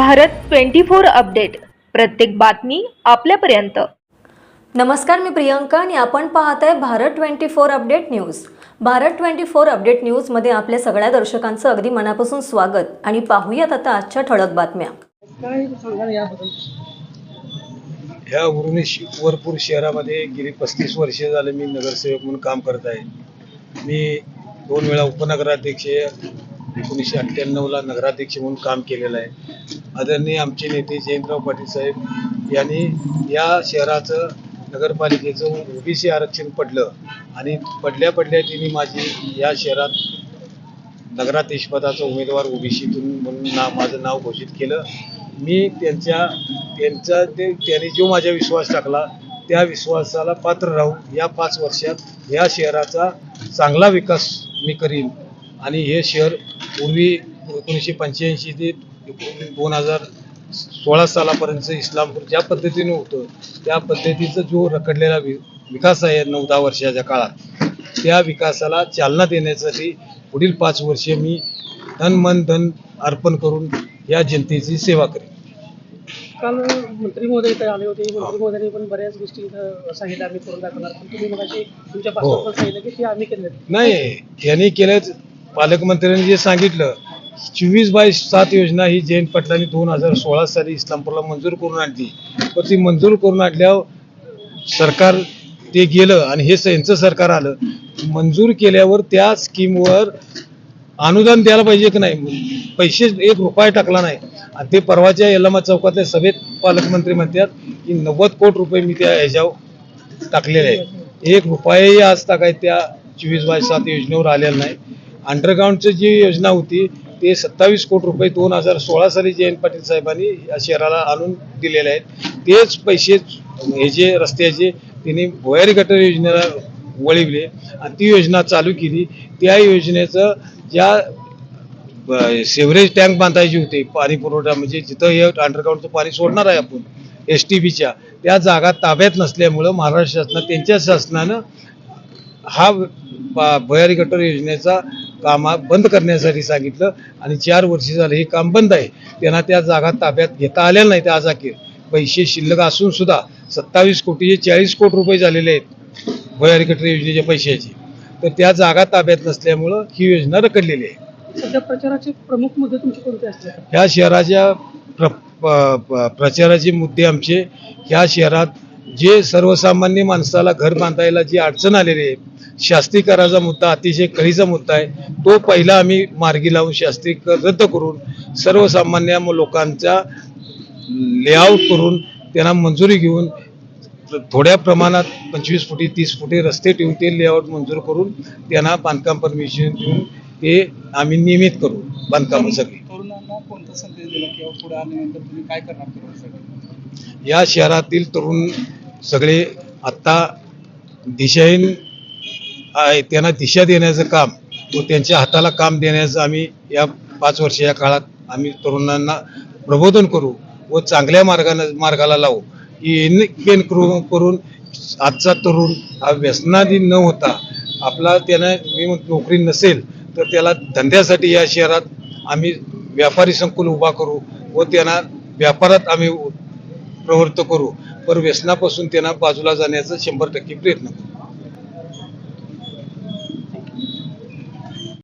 Bharat twenty four update. प्रत्येक बातमी आपल्यापर्यंत. नमस्कार मी प्रियंका आणि आपण पाहत आहे Bharat twenty four update news. Bharat twenty four update न्यूजमध्ये आपल्या सगळ्या दर्शकांचं अगदी मनापासून स्वागत आणि पाहूयात आता आजच्या ठळक बातम्या. ह्या उरुणी शि- वरपूर शहरामध्ये गेली पस्तीस वर्षे झाले मी नगरसेवक म्हणून काम करत आहे. मी दोन वेळा उपनगराध्यक्ष एकोणीसशे अठ्ठ्याण्णवला नगराध्यक्ष म्हणून काम केलेलं आहे. आदरणीय आमचे नेते जयंतराव पाटील साहेब यांनी या शहराचं नगरपालिकेचं ओबीसी आरक्षण पडलं आणि पडल्या पडल्या तिने माझी या शहरात नगराध्यक्षपदाचा उमेदवार ओबीसीतून म्हणून ना माझं नाव घोषित केलं. मी त्यांच्या त्यांचा ते त्यांनी जो माझ्या विश्वास टाकला त्या विश्वासाला पात्र राहून या पाच वर्षात या शहराचा चांगला विकास मी करीन आणि हे शहर पूर्वी एकोणीसशे पंच्याऐंशी ते दोन हजार सोळा सालापर्यंत इस्लामपूर ज्या पद्धतीने होतं त्या पद्धतीचा जो रखडलेला वि विकास आहे नऊ दहा वर्षाच्या काळात त्या विकासाला चालना देण्यासाठी पुढील पाच वर्षे मी धन मन धन अर्पण करून या जनतेची सेवा करेन. काल मंत्री महोदय इथे आले होते मंत्री महोदयांनी पण बऱ्याच गोष्टी इथं सांगितल्या आम्ही करून दाखवणार. पण तुम्ही मगाशी तुमच्या हो. भाषणात पण सांगितलं की ते आम्ही केले नाही यांनी केलं पालकमंत्र्यांनी जे सांगितलं चोवीस बाय सात योजना ही जयंत पाटलांनी दोन हजार सोळा साली इस्लामपूरला मंजूर करून आणली. पण ती मंजूर करून आणल्यावर सरकार ते गेलं आणि हे यांचं सरकार आलं. मंजूर केल्यावर त्या स्कीमवर अनुदान द्यायला पाहिजे की नाही? पैसे एक रुपया टाकला नाही. आणि ते परवाच्या यल्लामा चौकातल्या सभेत पालकमंत्री म्हणतात की नव्वद कोटी रुपये मी त्या ह्याच्यावर टाकलेले आहेत. एक रुपयाही आज टाकाय त्या चोवीस बाय सात योजनेवर आलेला नाही. अंडरग्राऊंडची जी योजना होती ते सत्तावीस कोटी रुपये दोन हजार सोळा साली जयंत पाटील साहेबांनी या शहराला आणून दिलेले आहेत. तेच पैसे हे जे रस्त्याचे त्यांनी भुयारी गटर योजनेला वळविले आणि ती योजना चालू केली. त्या योजनेचं ज्या सेव्हरेज सेवरेज टँक बांधायची होती पाणी पुरवठा म्हणजे जिथं हे अंडरग्राऊंडचं पाणी सोडणार आहे आपण एस टी बीच्या त्या जागा ताब्यात नसल्यामुळं महाराष्ट्र शासना त्यांच्या शासनानं हा भुयारी गटर योजनेचा कामा बंद करण्यासाठी सांगितलं आणि चार वर्ष झाले हे काम बंद आहे. त्यांना त्या जागा ताब्यात घेता आलेल्या नाहीत आज अखेर. पैसे शिल्लक असून सुद्धा सत्तावीस कोटीचे चाळीस कोटी रुपये झालेले आहेत भुयारी गटर योजनेच्या पैशाचे. तर त्या जागा ताब्यात नसल्यामुळं ही योजना रखडलेली आहे. सध्या प्रचाराचे प्रमुख मुद्दे तुमचे कोणते असले ह्या शहराच्या प्र प्रचाराचे मुद्दे आमचे ह्या शहरात जे सर्वसामान्य माणसाला घर बांधायला जी अडचण आलेली आहे शास्त्रीकराचा मुद्दा अतिशय कळीचा मुद्दा आहे तो पहिला आम्ही मार्गी लावून शास्त्रीकर रद्द करून सर्वसामान्य लोकांचा लेआउट करून त्यांना मंजुरी घेऊन थोड्या प्रमाणात पंचवीस फुटी तीस फुटी रस्ते ठेवून ते लेआउट मंजूर करून त्यांना बांधकाम परमिशन देऊन ते आम्ही नियमित करू बांधकाम सगळी. तरुणांना कोणता संदेश दिला किंवा पुढे आल्यानंतर तुम्ही काय करणार तरुणांसाठी? या शहरातील तरुण सगळे आत्ता दिशाहीन आहे त्यांना दिशा देण्याचं काम व त्यांच्या हाताला काम देण्याचं आम्ही या पाच वर्षाच्या काळात आम्ही तरुणांना प्रबोधन करू व चांगल्या मार्गानं मार्गाला लावू. पेन करून करून आजचा तरुण हा व्यसनाधी न होता आपला त्यानं मी नोकरी नसेल तर त्याला धंद्यासाठी या शहरात आम्ही व्यापारी संकुल उभा करू व त्यांना व्यापारात आम्ही प्रवृत्त करू. पर व्यसनापासून त्यांना बाजूला जाण्याचा शंभर टक्के प्रयत्न करू